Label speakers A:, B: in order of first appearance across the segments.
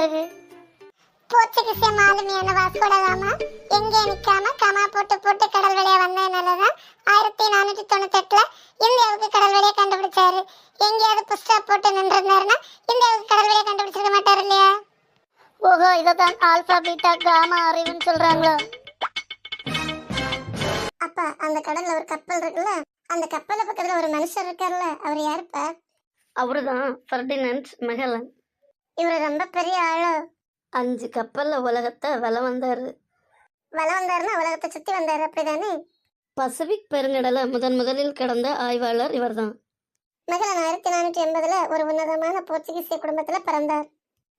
A: பிறகு? போர்ச்சுகீசியம் ஆளுமையான வாஸ்கோடகாமா எங்கே நிற்காம கமா போட்டு போட்டு கடல் வழியாக வழியா வந்ததுனாலதான் ஆயிரத்தி நானூற்றி தொண்ணூத்தெட்டுல இந்தியாவுக்கு கடல் வழியை கண்டுபிடிச்சாரு. எங்கேயாவது புஸ்தா போட்டு நின்றிருந்தாருன்னா இந்தியாவுக்கு கடல் வழியை கண்டுபிடிச்சிருக்க மாட்டார் இல்லையா?
B: ஓஹோ இதைத்தான் ஆல்பா பீட்டா காமா அறிவுன்னு சொல்கிறாங்களோ
A: அப்பா அந்த கடலில் ஒரு கப்பல் இருக்குல்ல? அந்த கப்பலை பக்கத்தில் ஒரு மனுஷர் இருக்கார்ல அவர் யாருப்பா?
B: அவருதான் ஃபெர்டினன்ட் மெகலன்.
A: இவர் ரொம்ப பெரிய ஆளோ.
B: அஞ்சு கப்பல்ல உலகத்தை வலம் வந்தாரு.
A: வலம் வந்தாருன்னா உலகத்தை சுத்தி வந்தாரு. அப்படிதானே?
B: பசிபிக் பெருங்கடலை முதன் முதலில் கடந்த ஆய்வாளர் இவர்தான்.
A: மகளன் ஆயிரத்தி நானூற்றி எண்பதுல ஒரு உன்னதமான போர்ச்சுகீசிய குடும்பத்துல பிறந்தார்.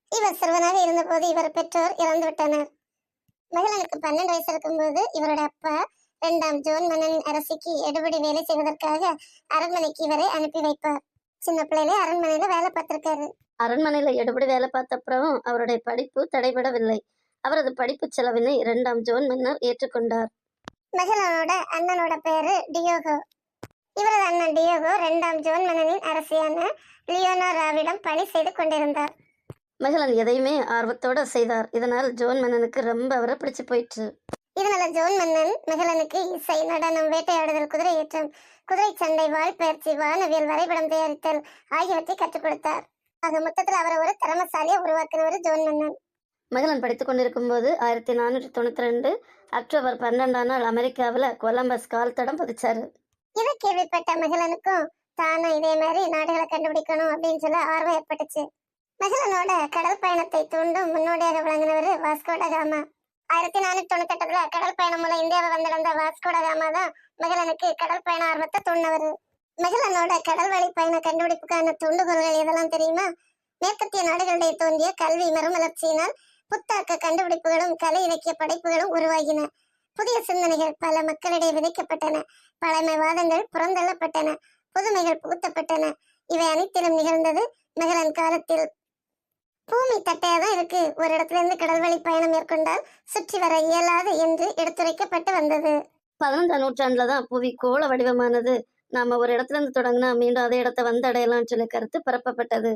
A: இவர் சிறுவனாக இருந்தபோது இவர் பெற்றோர் இறந்து விட்டனர். மகளனுக்கு பன்னெண்டு வயசு இருக்கும்போது இவருடைய அப்பா இரண்டாம் ஜோன் மன்னனின் அரசிக்கு எடுபடி வேலை செய்வதற்காக அரண்மனைக்கு இவரை அனுப்பி வைப்பார். சின்ன பிள்ளையிலே அரண்மனையில வேலை பார்த்திருக்காரு.
B: அரண்மனையில் எடுபடி வேலை பார்த்த அப்புறம் அவருடைய படிப்பு தடைபடவில்லை. அவரது படிப்பு செலவினை இரண்டாம் ஜோன் மன்னர் ஏற்றுக்கொண்டார்.
A: மகளனோட அண்ணனோட பேரு டியோகோ. இவரது அண்ணன் டியோகோ இரண்டாம் ஜோன் மன்னனின் அரசியான லியோனோராவிடம் பணி செய்து கொண்டிருந்தார்.
B: மெகலன் எதையுமே ஆர்வத்தோட செய்தார். இதனால் ஜோன் மன்னனுக்கு ரொம்ப அவரை பிடிச்சு போயிற்று.
A: இதனால ஜோன் மன்னன் மெகலனுக்கு இசை நடனம் வேட்டையாடுதல் குதிரை ஏற்றம் குதிரை சண்டை வாள் பயிற்சி வானவியல் வரைபடம் தயாரித்தல் ஆகியவற்றை கற்றுக் கொடுத்தார். ஆக மொத்தத்தில் அவரை ஒரு திறமசாலியா உருவாக்கினவர் ஜோன் மன்னன்.
B: மெகலன் படித்து கொண்டிருக்கும் போது ஆயிரத்தி நானூற்றி தொண்ணூற்றி ரெண்டு அக்டோபர் பன்னெண்டாம் நாள் அமெரிக்காவில் கொலம்பஸ் கால் தடம் பதிச்சாரு
A: இதை கேள்விப்பட்ட மெகலனுக்கும் தானும் இதே மாதிரி நாடுகளை கண்டுபிடிக்கணும் அப்படின்னு சொல்ல ஆர்வம் ஏற்பட்டுச்சு. மெகலனோட கடல் பயணத்தை தூண்டும் முன்னோடியாக விளங்கினவர் வாஸ்கோட காமா. ஆயிரத்தி நானூத்தி தொண்ணூத்தி எட்டுல கடல் பயணம் மூலம் இந்தியாவை வந்திருந்த வாஸ்கோட காமா தான் மெகலனுக்கு கடல் பயண ஆர்வத்தை தூண்டினவர். மெகலனோட கடல் வழி பயண கண்டுபிடிப்புக்கான தூண்டுகோல்கள் இதெல்லாம் தெரியுமா? மேற்கத்திய நாடுகளிடையே தோன்றிய கல்வி மறுமலர்ச்சியினால் புத்தாக்க கண்டுபிடிப்புகளும் கலை இலக்கிய படைப்புகளும் உருவாகின. புதிய சிந்தனைகள் பல மக்களிடையே விதைக்கப்பட்டன. பழமைவாதங்கள் புறந்தள்ளப்பட்டன. புதுமைகள் புகுத்தப்பட்டன. இவை அனைத்திலும் நிகழ்ந்தது மெகலன் காலத்தில். பூமி தட்டையா தான் இருக்கு. ஒரு இடத்துல இருந்து கடல் வழி பயணம் மேற்கொண்டால் சுற்றி வர இயலாது என்று எடுத்துரைக்கப்பட்டு வந்தது.
B: பதினொன்றாம் நூற்றாண்டுல தான் புவி கோள வடிவமானது. நாம ஒரு இடத்துல இருந்து தொடங்கினா மீண்டும் அதே இடத்தை வந்தடையலாம்னு சொல்லி கருத்து பரப்பப்பட்டது.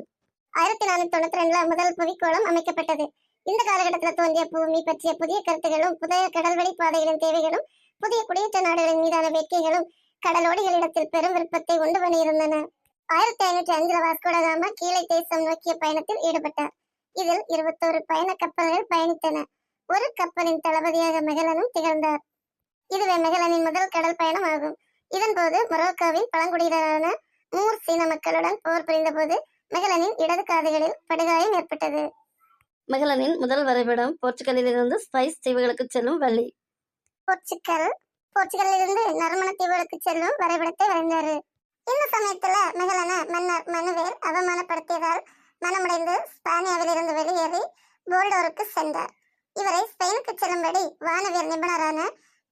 A: ஆயிரத்தி நானூத்தி தொண்ணூத்தி ரெண்டுல முதல் புவிக்கோளம் அமைக்கப்பட்டது. இந்த காலகட்டத்தில் தோன்றிய பூமி பற்றிய புதிய கருத்துகளும் புதிய கடல்வழி பாதைகளின் தேவைகளும் புதிய குடியேற்ற நாடுகளின் மீதான வேட்கைகளும் கடலோடிகளிடத்தில் பெரும் விருப்பத்தை உண்டு பண்ணியிருந்தன. ஆயிரத்தி ஐநூற்றி அஞ்சுல வாஸ்கோடகாமா கீழே தேசம் நோக்கிய பயணத்தில் ஈடுபட்டார். இதில் இருபத்தோரு பயண கப்பல்கள் பயணித்தன. ஒரு கப்பலின் தளபதியாக மெகலனும் திகழ்ந்தார். இதுவே மெகலனின் முதல் கடல் பயணம் ஆகும். இதன்போது மொரோக்கோவின் பழங்குடியினரான மூர் சீன மக்களுடன் போர் புரிந்தபோது மெகலனின் இடது காதுகளில் படுகாயம் ஏற்பட்டது.
B: மெகலனின் முதல் வரைபடம் போர்ச்சுகலிலிருந்து ஸ்பைஸ் தீவுகளுக்கு செல்லும் வழி
A: போர்ச்சுகல் போர்ச்சுகலிலிருந்து நறுமண தீவுகளுக்கு செல்லும் வரைபடத்தை வரைந்தாரு இந்த சமயத்துல மெகலன மன்னர் மனுவேல் அவமானப்படுத்தியதால் மனமுடைந்து ஸ்பானியாவிலிருந்து வெளியேறி போல்டோருக்கு சென்றார். இவரை ஸ்பெயினுக்கு செல்லும்படி வானவியல் நிபுணரான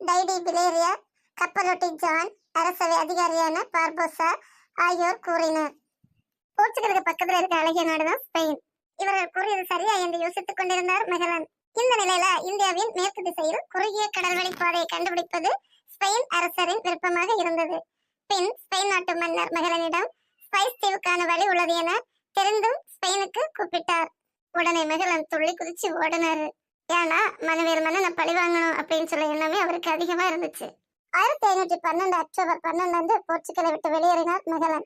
A: டைடி பிலேரியா கப்பலோட்டி ஜான் அரசவை அதிகாரியான பார்போசா ஆகியோர் கூறினர். போர்ச்சுகலுக்கு பக்கத்துல இருக்க அழகிய நாடுதான் ஸ்பெயின். இவர்கள் கூறியது சரியா என்று யோசித்துக் கொண்டிருந்தார் மெகலன். இந்த நிலையில இந்தியாவின் மேற்கு திசையில் குறுகிய கடல்வழி பாதையை கண்டுபிடிப்பது ஸ்பெயின் அரசரின் விருப்பமாக இருந்தது. பின் ஸ்பெயின் நாட்டு மன்னர் மெகலனிடம் ஸ்பைஸ் தீவுக்கான வழி உள்ளது என தெரிந்தும் ஸ்பெயினுக்கு கூப்பிட்டார். உடனே மெகலன் துள்ளி குதிச்சு ஓடினாரு. ஏன்னா மனவேறு மன்னனை பழி வாங்கணும் அப்படின்னு சொல்ல எண்ணமே அவருக்கு அதிகமா இருந்துச்சு. ஆயிரத்தி ஐநூற்றி பன்னெண்டு அக்டோபர் பன்னெண்டு அன்று போர்ச்சுகலை விட்டு வெளியேறினார் மெகலன்.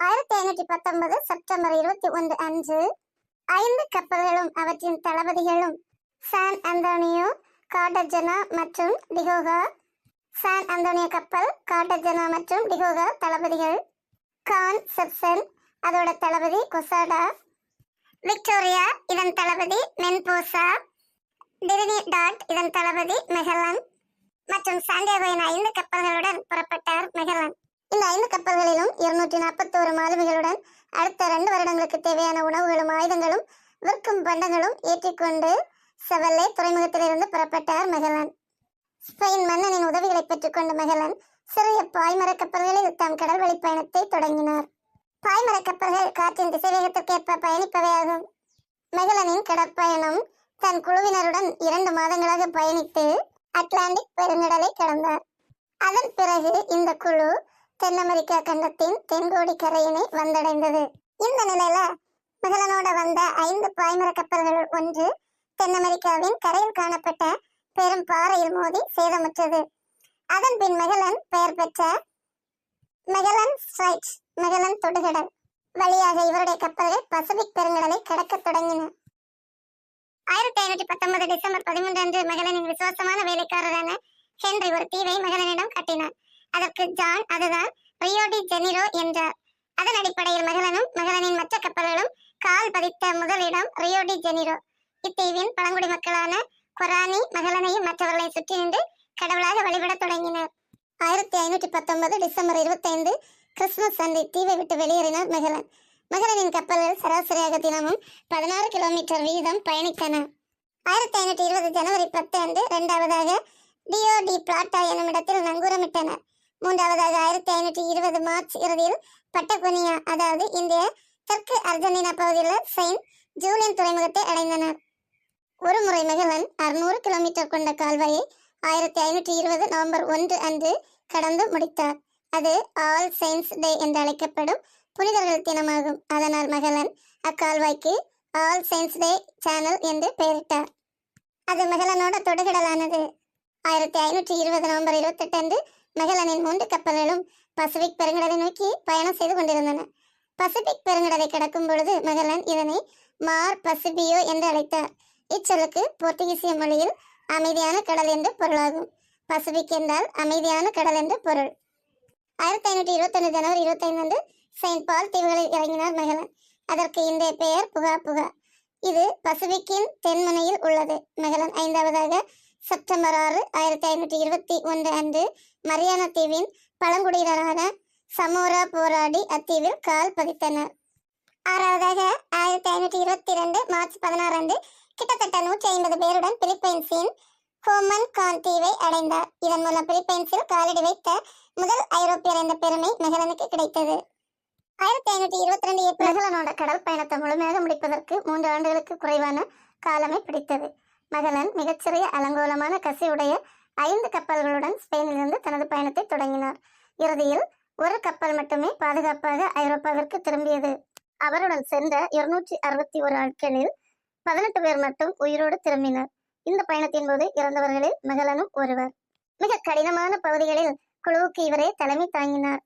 A: ஆயிரத்தி ஐநூற்றி பத்தொன்பது செப்டம்பர் இருபத்தி ஒன்று அன்று ஐந்து கப்பல்களும் அவற்றின் தளபதிகளும் சான் அந்தோனியோ கார்டஜனா மற்றும் டிகோகா சான் அந்தோனியோ கப்பல் கார்டஜனா மற்றும் டிகோகா தளபதிகள் கான் செப்சன் அதோட தளபதி கொசாடா விக்டோரியா இதன் தளபதி மென்போசா டிரினி டாட் இதன் தளபதி மெகலன். மற்றும் சாண்டியாகோ என ஐந்து கப்பல்களுடன் புறப்பட்டார் மெகலன் இந்த ஐந்து கப்பல்களிலும் இருநூற்றி நாற்பத்தோரு மாலுமிகளுடன் அடுத்த ரெண்டு வருடங்களுக்கு தேவையான உணவுகளும் ஆயுதங்களும் விற்கும் பண்டங்களும் ஏற்றிக்கொண்டு செவல்லே துறைமுகத்திலிருந்து புறப்பட்டார் மெகலன் ஸ்பெயின் மன்னனின் உதவிகளை பெற்றுக்கொண்ட மெகலன் சிறிய பாய்மர கப்பல்களில் தம் கடல் வழி பயணத்தை தொடங்கினார். பாய்மர கப்பல்கள் காற்றின் திசைவேகத்திற்கேற்ப பயணிப்பவையாகும். மெகலனின் கடற்பயணம் தன் குழுவினருடன் இரண்டு மாதங்களாக பயணித்து அட்லாண்டிக் பெருங்கடலை கடந்தார். அதன் பிறகு இந்த குழு தென் அமெரிக்கா கண்டத்தின் தென்கோடி கரையினை வந்தடைந்தது. இந்த நிலையில முதலனோட வந்த ஐந்து பாய்மர கப்பல்கள் ஒன்று தென் அமெரிக்காவின் கரையில் காணப்பட்ட பெரும் பாறையில் மோதி சேதமுற்றது. அதன் பின் மெகலன் பெயர் பெற்ற மெகலன் ஸ்ட்ரைட் மெகலன் தொடுகடல் வழியாக இவருடைய கப்பல்கள் பசிபிக் பெருங்கடலை கடக்கத் தொடங்கின. ஆயிரத்தி ஐநூற்றி பத்தொன்பது டிசம்பர் பதிமூன்று அன்று மெகலனின் விசுவாசமான வேலைக்காரரான ஹென்றி ஒரு தீவை மெகலனிடம் கட்டினார் அதற்கு ஜான் அதுதான் ரியோடி ஜெனிரோ என்றார். அதன் அடிப்படையில் மகளனும் மகளனின் மற்ற கப்பல்களும் கால் பதித்த முதலிடம் ரியோடி ஜெனிரோ. இத்தீவின் பழங்குடி மக்களான கொரானி மகளனையும் மற்றவர்களை சுற்றி நின்று கடவுளாக வழிபடத் தொடங்கினர். ஆயிரத்தி ஐநூற்றி பத்தொன்பது டிசம்பர் இருபத்தைந்து கிறிஸ்துமஸ் அன்று தீவை விட்டு வெளியேறினார் மகளன். மெகலனின் கப்பல்கள் சராசரியாக தினமும் பதினாறு கிலோமீட்டர் வீதம் பயணித்தன. ஆயிரத்தி ஐநூற்றி இருபது ஜனவரி பத்து அன்று இரண்டாவதாக டியோ டி பிளாட்டா என்னும் இடத்தில் நங்கூரமிட்டனர் மூன்றாவதாக ஆயிரத்தி ஐநூற்றி இருபது மார்ச் இறுதியில் பட்டகுனியா அதாவது இந்திய தெற்கு அர்ஜென்டினா பகுதியில் செயின்ட் ஜூலியன் துறைமுகத்தை அடைந்தனர் ஒரு முறை மகளன் அறுநூறு கிலோமீட்டர் கொண்ட கால்வாயை ஆயிரத்தி ஐநூற்றி இருபது நவம்பர் ஒன்று அன்று கடந்து முடித்தார். அது ஆல் சயின்ஸ் டே என்று அழைக்கப்படும் புனிதர்கள் தினமாகும். அதனால் மகளன் அக்கால்வாய்க்கு ஆல் சயின்ஸ் டே சேனல் என்று பெயரிட்டார். அது மெகலனோட தொடுகடலானது. ஆயிரத்தி ஐநூற்றி இருபது நவம்பர் இருபத்தெட்டு அன்று மெகலனின் மூன்று கப்பல்களும் பசிபிக் பெருங்கடலை நோக்கி பயணம் செய்து கொண்டிருந்தன. பசிபிக் பெருங்கடலை கடக்கும் பொழுது மகளன் இதனை மார் பசிபியோ என்று அழைத்தார். இச்சொலுக்கு போர்த்துகீசிய மொழியில் அமைதியான கடல் என்று பொருளாகும். பசிபிக் என்றால் அமைதியான கடல் என்று பொருள். ஆயிரத்தி ஐநூற்றி இருபத்தொன்று ஜனவரி இருபத்தைந்து அன்று செயின்ட் பால் தீவுகளில் இறங்கினார் மெகலன் அதற்கு இன்றைய பெயர் புகா புகா. இது பசிபிக்கின் தென்முனையில் உள்ளது. மெகலன் ஐந்தாவதாக செப்டம்பர் ஆறு ஆயிரத்தி ஐநூற்றி இருபத்தி ஒன்று அன்று மரியானா தீவின் பழங்குடியினரான சமோரா போராடி அத்தீவில் கால் பதித்தனர். ஆறாவதாக ஆயிரத்தி ஐநூற்றி இருபத்தி ரெண்டு மார்ச் பதினாறு அன்று கிட்டத்தட்ட நூற்றி ஐம்பது பேருடன் பிலிப்பைன்ஸின் ஹோமன் கான் தீவை அடைந்தார். இதன் மூலம் பிலிப்பைன்ஸில் காலடி வைத்த முதல் ஐரோப்பியர் என்ற பெருமை மெகலனுக்கு கிடைத்தது. ஆயிரத்தி ஐநூற்றி இருபத்தி ரெண்டு ஏப்ரல் கடல் பயணத்தை முழுமையாக முடிப்பதற்கு மூன்று ஆண்டுகளுக்கு குறைவான காலமே பிடித்தது. மகளன் மிகச்சிறிய அலங்கோலமான கசிவுடைய ஐந்து கப்பல்களுடன் ஸ்பெயினிலிருந்து தனது பயணத்தை தொடங்கினார். இறுதியில் ஒரு கப்பல் மட்டுமே பாதுகாப்பாக ஐரோப்பாவிற்கு திரும்பியது. அவருடன் சென்ற இருநூற்றி அறுபத்தி ஒரு ஆட்களில் பதினெட்டு பேர் மட்டும் உயிரோடு திரும்பினர். இந்த பயணத்தின் போது இறந்தவர்களில் மகளனும் ஒருவர். மிக கடினமான பகுதிகளில் குழுவுக்கு இவரே தலைமை தாங்கினார்.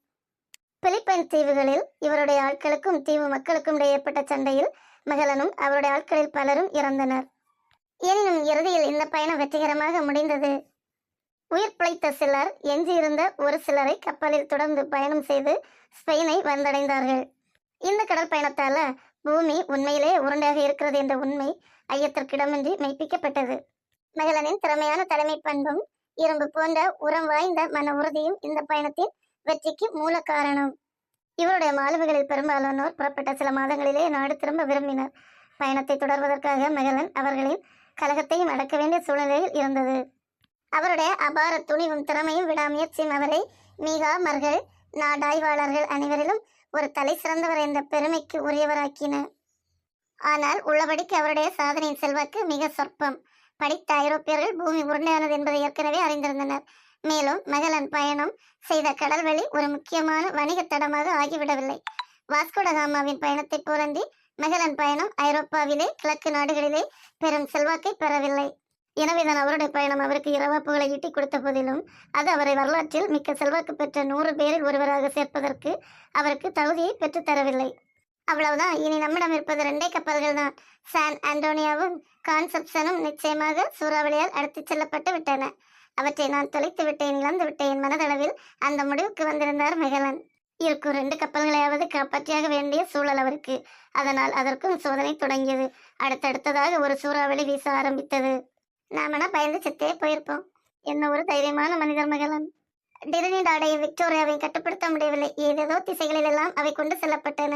A: பிலிப்பைன் தீவுகளில் இவருடைய ஆட்களுக்கும் தீவு மக்களுக்கும் இடையே ஏற்பட்ட சண்டையில் மகளனும் அவருடைய ஆட்களில் பலரும் இறந்தனர். எனினும் இறுதியில் இந்த பயணம் வெற்றிகரமாக முடிந்தது. உயிர் பிழைத்த சிலர் எஞ்சியிருந்த ஒரு சிலரை கப்பலில் தொடர்ந்து பயணம் செய்து ஸ்பெயினை வந்தடைந்தார்கள். இந்த கடல் பயணத்தால பூமி உண்மையிலே உருண்டையாக இருக்கிறது என்ற உண்மை ஐயத்திற்கிடமின்றி மெய்ப்பிக்கப்பட்டது. மகளனின் திறமையான தலைமை பண்பும் இரும்பு போன்ற உரம் வாய்ந்த மன உறுதியும் இந்த பயணத்தின் வெற்றிக்கு மூல காரணம். இவருடைய மாலுமிகளில் பெரும்பாலானோர் புறப்பட்ட சில மாதங்களிலே நாடு திரும்ப விரும்பினர். பயணத்தை தொடர்வதற்காக மெகலன் அவர்களின் கழகத்தையும் அடக்க வேண்டிய சூழ்நிலையில் இருந்தது. அவருடைய அபார துணிவும் திறமையும் விடாமுயற்சியும் அவரை மீகா மர்கள் நாடாய்வாளர்கள் அனைவரிலும் ஒரு தலை சிறந்தவர் என்ற பெருமைக்கு உரியவராக்கின. ஆனால் உள்ளபடிக்கு அவருடைய சாதனையின் செல்வாக்கு மிக சொற்பம். படித்த ஐரோப்பியர்கள் பூமி உருண்டையானது என்பதை ஏற்கனவே அறிந்திருந்தனர். மேலும் மகளன் பயணம் செய்த கடல்வழி ஒரு முக்கியமான வணிக தடமாக ஆகிவிடவில்லை. வாஸ்கோடகாமாவின் பயணத்தைப் புரந்தி மெகலன் பயணம் ஐரோப்பாவிலே கிழக்கு நாடுகளிலே பெரும் செல்வாக்கை பெறவில்லை. எனவேதான் அவருடைய பயணம் அவருக்கு இரவாப்புகளை ஈட்டிக் கொடுத்த போதிலும் அது அவரை வரலாற்றில் மிக்க செல்வாக்கு பெற்ற நூறு பேரில் ஒருவராக சேர்ப்பதற்கு அவருக்கு தகுதியை பெற்றுத் தரவில்லை. அவ்வளவுதான். இனி நம்மிடம் இருப்பது ரெண்டே கப்பல்கள் தான். சான் ஆண்டோனியாவும் கான்செப்ஷனும் நிச்சயமாக சூறாவளியால் அடுத்துச் செல்லப்பட்டு விட்டன. அவற்றை நான் தொலைத்து விட்டேன் இழந்து விட்டேன் மனதளவில் அந்த முடிவுக்கு வந்திருந்தார் மெகலன். இருக்கும் ரெண்டு கப்பல்களையாவது காப்பாற்றியாக வேண்டிய சூழல் அவருக்கு. அதனால் அதற்கும் சோதனை தொடங்கியது. அடுத்தடுத்ததாக ஒரு சூறாவளி வீச ஆரம்பித்தது. நாமனா பயந்து செத்தே போயிருப்போம். என்ன ஒரு தைரியமான மனிதர் மகளன் டிரினிடாடைய விக்டோரியாவை கட்டுப்படுத்த முடியவில்லை. ஏதேதோ திசைகளிலெல்லாம் அவை கொண்டு செல்லப்பட்டன.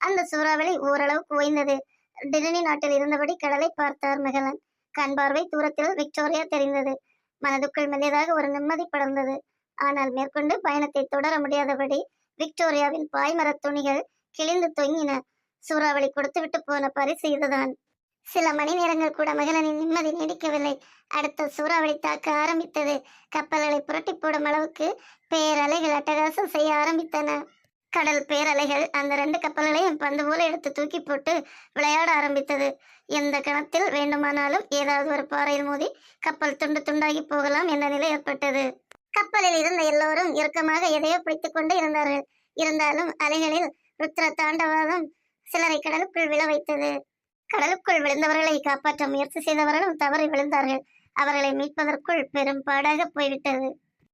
A: அந்த சூறாவளி ஓரளவுக்கு ஓய்ந்தது டிரினி நாட்டில் இருந்தபடி கடலை பார்த்தார் மெகலன். கண் பார்வை தூரத்தில் விக்டோரியா தெரிந்தது. மனதுக்குள் மெல்லியதாக ஒரு நிம்மதி படர்ந்தது. ஆனால் மேற்கொண்டு பயணத்தை தொடர முடியாதபடி விக்டோரியாவின் பாய்மரத் துணிகள் கிழிந்து தொங்கின. சூறாவளி கொடுத்துவிட்டு போன பரிசு இதுதான். சில மணி நேரங்கள் கூட மகளனின் நிம்மதி நீடிக்கவில்லை. அடுத்த சூறாவளி தாக்க ஆரம்பித்தது. கப்பல்களை புரட்டி போடும் அளவுக்கு பேரலைகள் அட்டகாசம் செய்ய ஆரம்பித்தன. கடல் பேரலைகள் அந்த ரெண்டு கப்பல்களையும் பந்து போல எடுத்து தூக்கி போட்டு விளையாட ஆரம்பித்தது. எந்த கணத்தில் வேண்டுமானாலும் ஏதாவது ஒரு பாறையில் மோதி கப்பல் துண்டு துண்டாகி போகலாம் என்ற நிலை ஏற்பட்டது. கப்பலில் இருந்த எல்லோரும் இறுக்கமாக எதையோ பிடித்துக் கொண்டு இருந்தார்கள். இருந்தாலும் அலைகளில் ருத்ர தாண்டவாதம் சிலரை கடலுக்குள் விழ வைத்தது. கடலுக்குள் விழுந்தவர்களை காப்பாற்ற முயற்சி செய்தவர்களும் தவறி விழுந்தார்கள். அவர்களை மீட்பதற்குள் பெரும் பாடாக போய்விட்டது.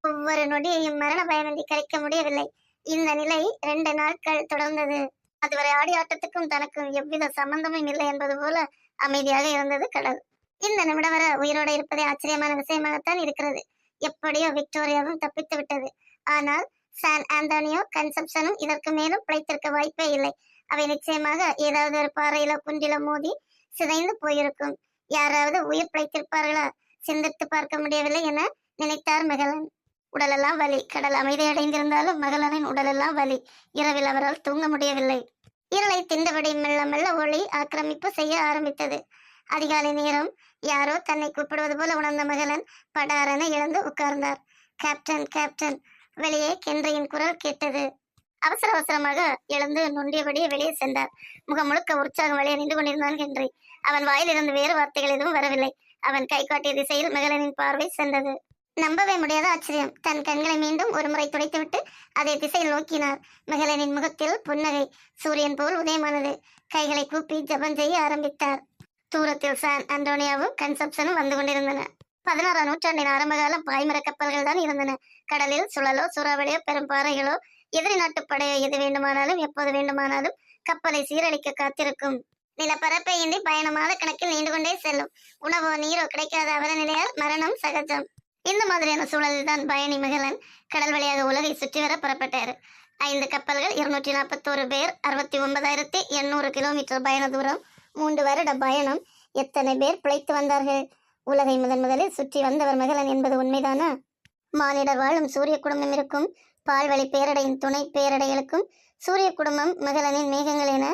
A: ஒவ்வொரு நொடியையும் மரண பயமின்றி கழிக்க முடியவில்லை. இந்த நிலை இரண்டு நாட்கள் தொடர்ந்தது. அதுவரை ஆடி ஆட்டத்துக்கும் தனக்கும் எவ்வித சம்பந்தமும் இல்லை என்பது போல அமைதியாக இருந்தது கடல். இந்த நிமிடம் வர உயிரோடு இருப்பதே ஆச்சரியமான விஷயமாகத்தான் இருக்கிறது. எப்படியோ விக்டோரியாவும் தப்பித்து விட்டது. ஆனால் சான் ஆந்தோனியோ கன்செப்ஷனும் இதற்கு மேலும் பிழைத்திருக்க வாய்ப்பே இல்லை. அவை நிச்சயமாக ஏதாவது ஒரு பாறையிலோ குன்றிலோ மோதி சிதைந்து போயிருக்கும். யாராவது உயிர் பிழைத்திருப்பார்களா? சிந்தித்து பார்க்க முடியவில்லை என நினைத்தார் மகளன் உடலெல்லாம் வலி. கடல் அமைதியடைந்திருந்தாலும் மகளனின் உடலெல்லாம் வலி. இரவில் அவரால் தூங்க முடியவில்லை. இருளை திண்டபடி மெல்ல மெல்ல ஒளி ஆக்கிரமிப்பு செய்ய ஆரம்பித்தது. அதிகாலை நேரம் யாரோ தன்னை கூப்பிடுவது போல உணர்ந்த மகளன் படாரென இழந்து உட்கார்ந்தார். கேப்டன் கேப்டன் வெளியே கென்றையின் குரல் கேட்டது. அவசர அவசரமாக எழுந்து நொண்டியபடியே வெளியே சென்றார். முகம் முழுக்க உற்சாகம் வழியே நின்று கொண்டிருந்தான் கென்றி. அவன் வாயிலிருந்து வேறு வார்த்தைகள் எதுவும் வரவில்லை. அவன் கை காட்டிய திசையில் மகளனின் பார்வை சென்றது. நம்பவே முடியாத ஆச்சரியம். தன் கண்களை மீண்டும் ஒரு முறை துடைத்துவிட்டு அதே திசையில் நோக்கினார். மகளனின் முகத்தில் புன்னகை. சூரியன் போல் உதயமானது. கைகளை கூப்பி ஜெபம் செய்ய ஆரம்பித்தார். தூரத்தில் சான் அண்டோனியாவும் கன்சப்ஷனும் வந்து கொண்டிருந்தன. பதினாறாம் நூற்றாண்டின் ஆரம்பகால பாய்மர கப்பல்கள் தான் இருந்தன. கடலில் சுழலோ சூறாவளியோ பெரும் பாறைகளோ எதிரி நாட்டு படையோ எது வேண்டுமானாலும் எப்போது வேண்டுமானாலும் கப்பலை சீரழிக்க காத்திருக்கும். நிலப்பரப்பை இன்றி பயணமாத கணக்கில் நீண்டு கொண்டே செல்லும். உணவோ நீரோ கிடைக்காத அவல நிலையால் மரணம் சகஜம். இந்த மாதிரியான சூழலில் தான் பயணி மகளன் கடல் வழியாக உலகை சுற்றி வர புறப்பட்டார். ஐந்து கப்பல்கள் இருநூற்றி நாற்பத்தோரு பேர் அறுபத்தி ஒன்பதாயிரத்தி எண்ணூறு கிலோமீட்டர் பயண தூரம் மூன்று வருட பயணம். எத்தனை பேர் பிழைத்து வந்தார்கள்? உலகை முதன் முதலில் சுற்றி வந்தவர் மகளன் என்பது உண்மைதானா? மானிடர் வாழும் சூரிய குடும்பம் இருக்கும். பால்வழி பேரடையின் துணை பேரடைகளுக்கும் சூரிய குடும்பம் மகளனின் மேகங்கள் என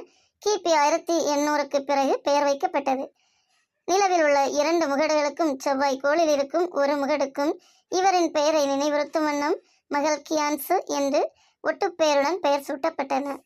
A: கிபி ஆயிரத்தி எண்ணூறுக்கு பிறகு பெயர் வைக்கப்பட்டது. நிலவில் உள்ள இரண்டு முகடுகளுக்கும் செவ்வாய் கோளில் இருக்கும் ஒரு முகடுக்கும் இவரின் பெயரை நினைவுறுத்தும் வண்ணம் மகள் கியான்சு என்று ஒட்டுப்பெயருடன் பெயர் சூட்டப்பட்டன.